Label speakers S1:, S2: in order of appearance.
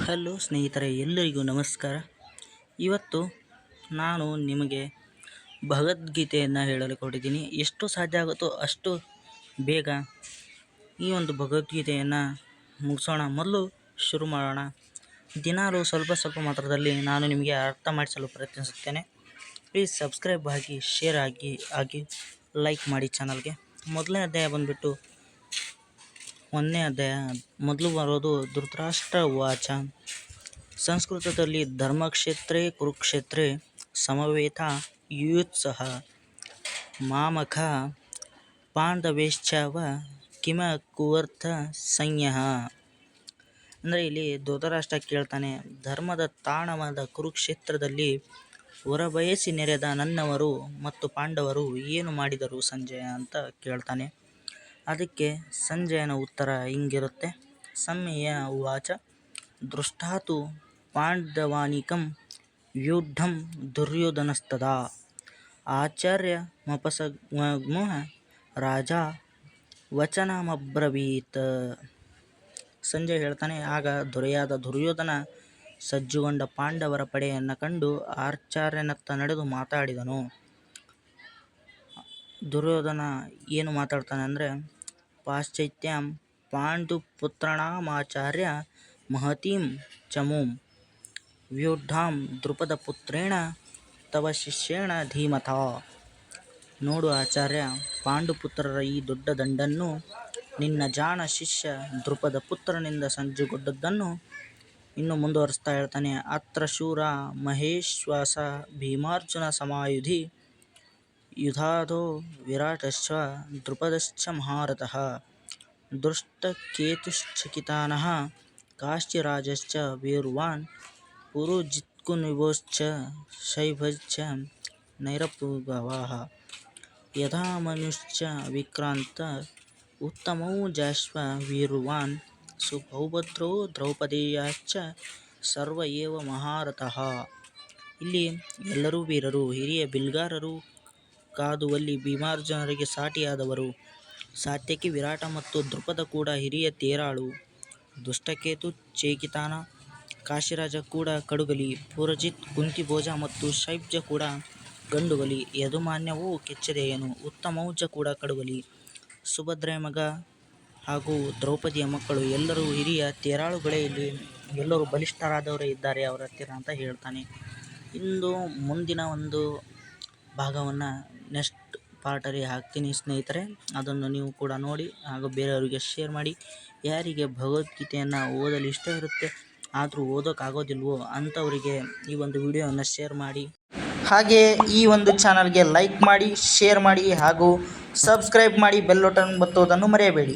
S1: Hello ಸ್ನೇಹಿತರೆ, ಎಲ್ಲರಿಗೂ ನಮಸ್ಕಾರ. ಇವತ್ತು ನಾನು ನಿಮಗೆ ಭಗವದ್ಗೀತೆಯನ್ನು ಹೇಳಲು ಕೊಟ್ಟಿದ್ದೀನಿ ಎಷ್ಟು ಸಾಧ್ಯ ಆಗುತ್ತೋ ಅಷ್ಟು ಬೇಗ ಈ ಒಂದು ಭಗವದ್ಗೀತೆಯನ್ನು ಮುಗಿಸೋಣ. ಮೊದಲು ಶುರು ಮಾಡೋಣ. ದಿನಾಲು ಸ್ವಲ್ಪ ಸ್ವಲ್ಪ ಮಾತ್ರದಲ್ಲಿ ನಾನು ನಿಮಗೆ ಅರ್ಥ ಮಾಡಿಸಲು ಪ್ರಯತ್ನಿಸುತ್ತೇನೆ. ಪ್ಲೀಸ್ ಸಬ್ಸ್ಕ್ರೈಬ್ ಆಗಿ ಶೇರ್ ಆಗಿ ಆಗಿ ಲೈಕ್ ಮಾಡಿ ಚಾನಲ್ಗೆ ಮೊದಲನೇ ಅಧ್ಯಾಯ ಬಂದುಬಿಟ್ಟು ಒಂದನೇ ಅಧ್ಯಾಯ ಮೊದಲು ಬರೋದು ಧೃತರಾಷ್ಟ್ರ ವಾಚ ಸಂಸ್ಕೃತದಲ್ಲಿ ಧರ್ಮಕ್ಷೇತ್ರೇ, ಕುರುಕ್ಷೇತ್ರೇ, ಸಮವೇತ, ಯುಯುತ್ಸಹ, ಮಾಮಖ, ಪಾಂಡವೇಶ್ಚವ, ಕಿಮ ಕುವರ್ಥ ಸಂಯ ಅಂದರೆ ಇಲ್ಲಿ ಧೃತರಾಷ್ಟ್ರ ಕೇಳ್ತಾನೆ, ಧರ್ಮದ ತಾಣವಾದ ಕುರುಕ್ಷೇತ್ರದಲ್ಲಿ ಹೊರಬಯಸಿ ನೆರೆದ ನನ್ನವರು ಮತ್ತು ಪಾಂಡವರು ಏನು ಮಾಡಿದರು ಸಂಜಯ? ಅಂತ ಕೇಳ್ತಾನೆ. ಅದಕ್ಕೆ ಸಂಜಯನ ಉತ್ತರ ಹಿಂಗಿರುತ್ತೆ. ಸಮ್ಮೆಯ ಉವಾಚ, ದೃಷ್ಟಾತು ಪಾಂಡವಾನಿಕಂ ವ್ಯೂಢಂ ದುರ್ಯೋಧನಸ್ತದಾ. ಆಚಾರ್ಯ ಮಪಸ ರಾಜ ವಚನಮಬ್ರವೀತ್. ಸಂಜಯ್ ಹೇಳ್ತಾನೆ, ಆಗ ದೊರೆಯಾದ ದುರ್ಯೋಧನ ಸಜ್ಜುಗೊಂಡ ಪಾಂಡವರ ಪಡೆಯನ್ನು ಕಂಡು ಆಚಾರ್ಯನತ್ತ ನಡೆದು ಮಾತಾಡಿದನು. ದುರ್ಯೋಧನ ಏನು ಮಾತಾಡ್ತಾನೆ ಅಂದರೆ, ಪಾಶ್ಚಾತ್ಯಂ ಪಾಂಡುಪುತ್ರಾಣಮಾಚಾರ್ಯ ಮಹತೀಂ ಚಮೂಂ ವ್ಯೂಢಾಂ ದ್ರುಪದಪುತ್ರೇಣ ತವ ಶಿಷ್ಯೇಣ ಧೀಮಥ ನೋಡು ಆಚಾರ್ಯ ಪಾಂಡುಪುತ್ರರ ಈ ದೊಡ್ಡ ದಂಡನ್ನು, ನಿನ್ನ ಜಾಣ ಶಿಷ್ಯ ದೃಪದ ಪುತ್ರನಿಂದ ಸಂಜುಗೊಂಡದ್ದನ್ನು ಇನ್ನು ಮುಂದುವರಿಸ್ತಾ ಹೇಳ್ತಾನೆ. ಅತ್ರ ಶೂರ ಮಹೇಶ್ವಾಸ ಭೀಮಾರ್ಜುನ ಸಮಾಯುಧಿ ಯುಧಾಧೋ ವಿರಾಟಶ್ಚ ದೃಪದಶ್ಚ ಮಹಾರಥಃ ದೃಷ್ಟಕೇತುಶ್ಚಕಿತಾನಃ ಕಾಶ್ಚಿರಾಜಶ್ಚ ವೇರುವಾನ್ ಪುರುಜಿತ್ಕುನಿವೋಶ್ಚ ಶೈಭಶ್ಚ ನೈರಪುಗವಾಃ ಯಥಾಮನುಶ್ಚ ವಿಕ್ರಾಂತ ಉತ್ತಮೌಜಾಶ್ವ ವೀರುವಾನ್ ಸುಭೌಭದ್ರೋ ದ್ರೌಪದೇಯಾಶ್ಚ ಸರ್ವ ಏವ ಮಹಾರಥಃ ಇಲ್ಲಿ ಎಲ್ಲರೂ ವೀರರು, ಹಿರಿಯ ಬಿಲ್ಗಾರರು ಕಾದುವಲ್ಲಿ ಭೀಮಾರ್ಜುನರಿಗೆ ಸಾಟಿಯಾದವರು. ಸಾತ್ಯಕಿ ವಿರಾಟ ಮತ್ತು ದೃಪದ ಕೂಡ ಹಿರಿಯ ತೇರಾಳು. ದುಷ್ಟಕೇತು ಚೇಕಿತಾನ ಕಾಶಿರಾಜ ಕೂಡ ಕಡುಗಲಿ. ಪುರಜಿತ್ ಕುಂತಿಭೋಜ ಮತ್ತು ಶೈಬ್ಜ ಕೂಡ ಗಂಡುಗಲಿ. ಯದುಮಾನ್ಯವೂ ಕೆಚ್ಚದೆಯೇನು. ಉತ್ತಮೌಜ ಕೂಡ ಕಡುಗಲಿ. ಸುಭದ್ರೆಯ ಮಗ ಹಾಗೂ ದ್ರೌಪದಿಯ ಮಕ್ಕಳು ಎಲ್ಲರೂ ಹಿರಿಯ ತೇರಾಳುಗಳೇ. ಇಲ್ಲಿ ಎಲ್ಲರೂ ಬಲಿಷ್ಠರಾದವರೇ ಇದ್ದಾರೆ, ಅವರ ಹತ್ತಿರ ಅಂತ ಹೇಳ್ತಾನೆ. ಇಂದು ಮುಂದಿನ ಒಂದು ಭಾಗವನ್ನು ನೆಕ್ಸ್ಟ್ ಪಾರ್ಟಲ್ಲಿ ಹಾಕ್ತೀನಿ ಸ್ನೇಹಿತರೆ. ಅದನ್ನು ನೀವು ಕೂಡ ನೋಡಿ ಹಾಗೂ ಬೇರೆಯವರಿಗೆ ಶೇರ್ ಮಾಡಿ. ಯಾರಿಗೆ ಭಗವದ್ಗೀತೆಯನ್ನು ಓದಲು ಇಷ್ಟ ಇರುತ್ತೆ ಆದರೂ ಓದೋಕ್ಕಾಗೋದಿಲ್ವೋ ಅಂಥವರಿಗೆ ಈ ಒಂದು ವಿಡಿಯೋವನ್ನು ಶೇರ್ ಮಾಡಿ. ಹಾಗೆ ಈ ಒಂದು ಚಾನಲ್ಗೆ ಲೈಕ್ ಮಾಡಿ ಶೇರ್ ಮಾಡಿ ಹಾಗೂ ಸಬ್ಸ್ಕ್ರೈಬ್ ಮಾಡಿ ಬೆಲ್ ಬತ್ತೋದನ್ನು ಮರೆಯಬೇಡಿ.